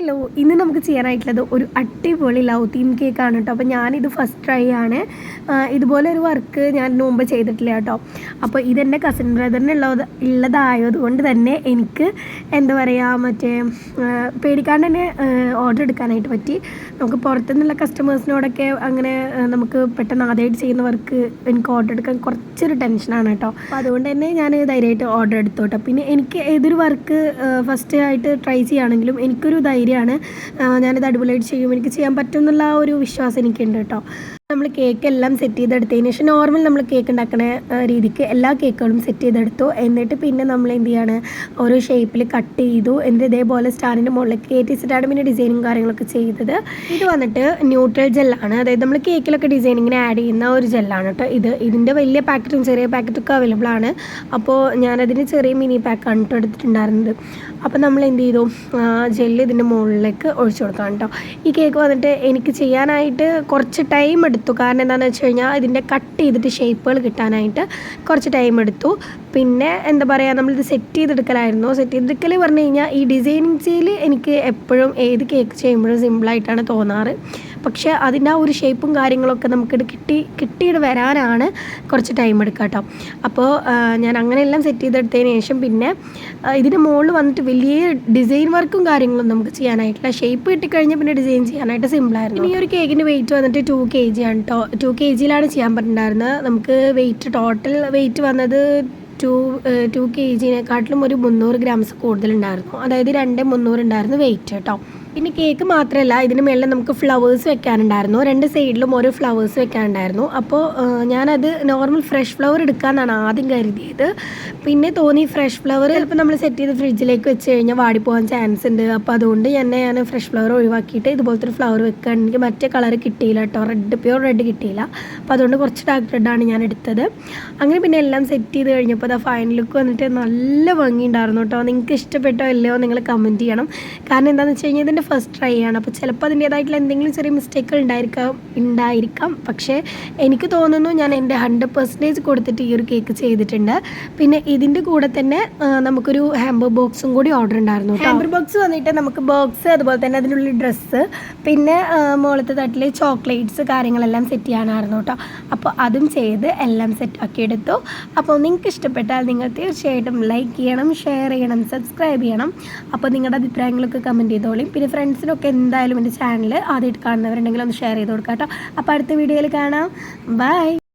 Hello ഇന്ന് നമുക്ക് ചെയ്യാനായിട്ടുള്ളത് ഒരു അടിപൊളി ലവ് തീം കേക്കാണ് കേട്ടോ. അപ്പോൾ ഞാനിത് ഫസ്റ്റ് ട്രൈ ആണ്. ഇതുപോലെ ഒരു വർക്ക് ഞാൻ മുമ്പ് ചെയ്തിട്ടില്ല കേട്ടോ. അപ്പോൾ ഇതെന്റെ കസിൻ ബ്രദറിനുള്ളത് ഉള്ളതായതുകൊണ്ട് തന്നെ എനിക്ക് എന്താ പറയുക മറ്റേ പേടിക്കാണ്ട് തന്നെ ഓർഡർ എടുക്കാനായിട്ട് പറ്റി. നമുക്ക് പുറത്തുനിന്നുള്ള കസ്റ്റമേഴ്സിനോടൊക്കെ അങ്ങനെ നമുക്ക് പെട്ടെന്ന് ആദ്യമായിട്ട് ചെയ്യുന്ന വർക്ക് എനിക്ക് ഓർഡർ എടുക്കാൻ കുറച്ചൊരു ടെൻഷനാണ് കേട്ടോ. അപ്പോൾ അതുകൊണ്ട് തന്നെ ഞാൻ ധൈര്യമായിട്ട് ഓർഡർ എടുത്തു പിന്നെ എനിക്ക് ഏതൊരു വർക്ക് ഫസ്റ്റ് ആയിട്ട് ട്രൈ ചെയ്യുകയാണെങ്കിലും എനിക്കൊരു ധൈര്യമാണ് ആ, ഞാനിത് അടിപൊളിയായിട്ട് ചെയ്യും എനിക്ക് ചെയ്യാൻ പറ്റും എന്നുള്ള ആ ഒരു വിശ്വാസം എനിക്കുണ്ട് കേട്ടോ. നമ്മൾ കേക്ക് എല്ലാം സെറ്റ് ചെയ്തെടുത്തതിന് ശേഷം നോർമൽ നമ്മൾ കേക്ക് ഉണ്ടാക്കുന്ന രീതിക്ക് എല്ലാ കേക്കുകളും സെറ്റ് ചെയ്തെടുത്തു. എന്നിട്ട് പിന്നെ നമ്മൾ എന്ത് ചെയ്യാണ്? ഓരോ ഷേപ്പിൽ കട്ട് ചെയ്തു. എന്നിട്ട് ഇതേപോലെ സ്റ്റാറിന്റെ മുകളിലേക്ക് കയറ്റി വെച്ചിട്ടാണ് പിന്നെ ഡിസൈനും കാര്യങ്ങളൊക്കെ ചെയ്തത്. ഇത് വന്നിട്ട് ന്യൂട്രൽ ജെല്ലാണ് അതായത് നമ്മൾ കേക്കിലൊക്കെ ഡിസൈനിങ്ങിന് ആഡ് ചെയ്യുന്ന ഒരു ജെല്ലാണ് കേട്ടോ ഇത്. ഇതിന്റെ വലിയ പാക്കറ്റും ചെറിയ പാക്കറ്റൊക്കെ അവൈലബിൾ ആണ്. അപ്പോൾ ഞാനതിന് ചെറിയ മിനി പാക്കാണ് കേട്ടോ എടുത്തിട്ടുണ്ടായിരുന്നത്. അപ്പോൾ നമ്മൾ എന്ത് ചെയ്തു? ജെല്ല് ഇതിന്റെ മുകളിലേക്ക് ഒഴിച്ചു കൊടുക്കാം കേട്ടോ. ഈ കേക്ക് വന്നിട്ട് എനിക്ക് ചെയ്യാനായിട്ട് കുറച്ച് ടൈം എടുത്തു. കാരണം എന്താണെന്ന് വെച്ച് കഴിഞ്ഞാൽ ഇതിന്റെ കട്ട് ചെയ്തിട്ട് ഷേപ്പുകൾ കിട്ടാനായിട്ട് കുറച്ച് ടൈം എടുത്തു. പിന്നെ എന്താ പറയുക നമ്മളിത് സെറ്റ് ചെയ്തെടുക്കലായിരുന്നു. സെറ്റ് ചെയ്തെടുക്കൽ പറഞ്ഞു കഴിഞ്ഞാൽ ഈ ഡിസൈനിങ് ഡിസൈനിങ്സിൽ എനിക്ക് എപ്പോഴും ഏത് കേക്ക് ചെയ്യുമ്പോഴും സിമ്പിളായിട്ടാണ് തോന്നാറ്. പക്ഷേ അതിന്റെ ആ ഒരു ഷേപ്പും കാര്യങ്ങളൊക്കെ നമുക്കിത് കിട്ടി കിട്ടിയിട്ട് വരാനാണ് കുറച്ച് ടൈം എടുക്കുക കേട്ടോ. അപ്പോൾ ഞാൻ അങ്ങനെയെല്ലാം സെറ്റ് ചെയ്തെടുത്തതിന് ശേഷം പിന്നെ ഇതിന് മുകളിൽ വന്നിട്ട് വലിയ ഡിസൈൻ വർക്കും കാര്യങ്ങളും നമുക്ക് ചെയ്യാനായിട്ടില്ല. ഷേപ്പ് കിട്ടിക്കഴിഞ്ഞാൽ പിന്നെ ഡിസൈൻ ചെയ്യാനായിട്ട് സിമ്പിളായിരുന്നു ഈ ഒരു കേക്കിന്റെ വെയിറ്റ് വന്നിട്ട് ടു കെ ജി ആണ് കേട്ടോ ടു കെ ജിയിലാണ് ചെയ്യാൻ പറ്റുന്നുണ്ടായിരുന്നത് നമുക്ക് വെയിറ്റ് ടോട്ടൽ വെയിറ്റ് വന്നത് ടു ടു കെ ജിനെക്കാട്ടിലും ഒരു മുന്നൂറ് ഗ്രാംസ് കൂടുതലുണ്ടായിരുന്നു അതായത് രണ്ട് മുന്നൂറ് ഉണ്ടായിരുന്നു വെയിറ്റ് കേട്ടോ പിന്നെ കേക്ക് മാത്രമല്ല ഇതിന് മേളിൽ നമുക്ക് ഫ്ലവേഴ്സ് വെക്കാനുണ്ടായിരുന്നു. രണ്ട് സൈഡിലും ഓരോ ഫ്ലവേഴ്സ് വെക്കാനുണ്ടായിരുന്നു. അപ്പോൾ ഞാനത് നോർമൽ ഫ്രഷ് ഫ്ലവർ എടുക്കാമെന്നാണ് ആദ്യം കരുതിയത്. പിന്നെ തോന്നി ഫ്രഷ് ഫ്ലവർ ചിലപ്പോൾ നമ്മൾ സെറ്റ് ചെയ്ത് ഫ്രിഡ്ജിലേക്ക് വെച്ച് കഴിഞ്ഞാൽ വാടിപ്പോകാൻ ചാൻസ് ഉണ്ട്. അപ്പോൾ അതുകൊണ്ട് തന്നെ ഞാൻ ഫ്രഷ് ഫ്ലവർ ഒഴിവാക്കിയിട്ട് ഇതുപോലത്തെ ഒരു ഫ്ലവർ വെക്കുകയാണെങ്കിൽ എനിക്ക് മറ്റേ കളർ കിട്ടിയില്ല കേട്ടോ റെഡ് പ്യൂർ റെഡ് കിട്ടിയില്ല. അപ്പോൾ അതുകൊണ്ട് കുറച്ച് ഡാർക്ക് റെഡാണ് ഞാൻ എടുത്തത്. അങ്ങനെ പിന്നെ എല്ലാം സെറ്റ് ചെയ്ത് കഴിഞ്ഞപ്പോൾ അത് ഫൈനൽ ലുക്ക് വന്നിട്ട് നല്ല ഭംഗിയുണ്ടായിരുന്നു കേട്ടോ നിങ്ങൾക്ക് ഇഷ്ടപ്പെട്ടോ ഇല്ലയോ നിങ്ങൾ കമന്റ് ചെയ്യണം. കാരണം എന്താണെന്ന് വെച്ച് കഴിഞ്ഞാൽ ഇതിന്റെ ഫസ്റ്റ് ട്രൈ ആണ്. അപ്പോൾ ചിലപ്പോൾ അതിന്റേതായിട്ടുള്ള എന്തെങ്കിലും ചെറിയ മിസ്റ്റേക്കുകൾ ഉണ്ടായിരിക്കാം ഉണ്ടായിരിക്കാം. പക്ഷേ എനിക്ക് തോന്നുന്നു ഞാൻ എന്റെ ഹൺഡ്രഡ് പെർസെന്റേജ് കൊടുത്തിട്ട് ഈ ഒരു കേക്ക് ചെയ്തിട്ടുണ്ട്. പിന്നെ ഇതിന്റെ കൂടെ തന്നെ നമുക്കൊരു ഹാമ്പർ ബോക്സും കൂടി ഓർഡർ ഉണ്ടായിരുന്നു ഹാമ്പർ ബോക്സ് വന്നിട്ട് നമുക്ക് ബോക്സ് അതുപോലെ തന്നെ അതിനുള്ളിൽ ഡ്രസ്സ് പിന്നെ മുകളത്തെ തട്ടിൽ ചോക്ലേറ്റ്സ് കാര്യങ്ങളെല്ലാം സെറ്റ് ചെയ്യാനായിരുന്നു കേട്ടോ. അപ്പോൾ അതും ചെയ്ത് എല്ലാം സെറ്റ് ആക്കി എടുത്തു. അപ്പോൾ നിങ്ങൾക്ക് ഇഷ്ടപ്പെട്ടാൽ നിങ്ങൾ തീർച്ചയായിട്ടും ലൈക്ക് ചെയ്യണം ഷെയർ ചെയ്യണം സബ്സ്ക്രൈബ് ചെയ്യണം. അപ്പോൾ നിങ്ങളുടെ അഭിപ്രായങ്ങളൊക്കെ കമന്റ് ചെയ്തോളി. പിന്നെ ഫ്രണ്ട്സിനൊക്കെ എന്തായാലും എന്റെ ചാനൽ ആദ്യമായിട്ട് കാണുന്നവരുണ്ടെങ്കിൽ ഒന്ന് ഷെയർ ചെയ്ത് കൊടുക്കാം കേട്ടോ അപ്പോൾ അടുത്ത വീഡിയോയിൽ കാണാം. ബൈ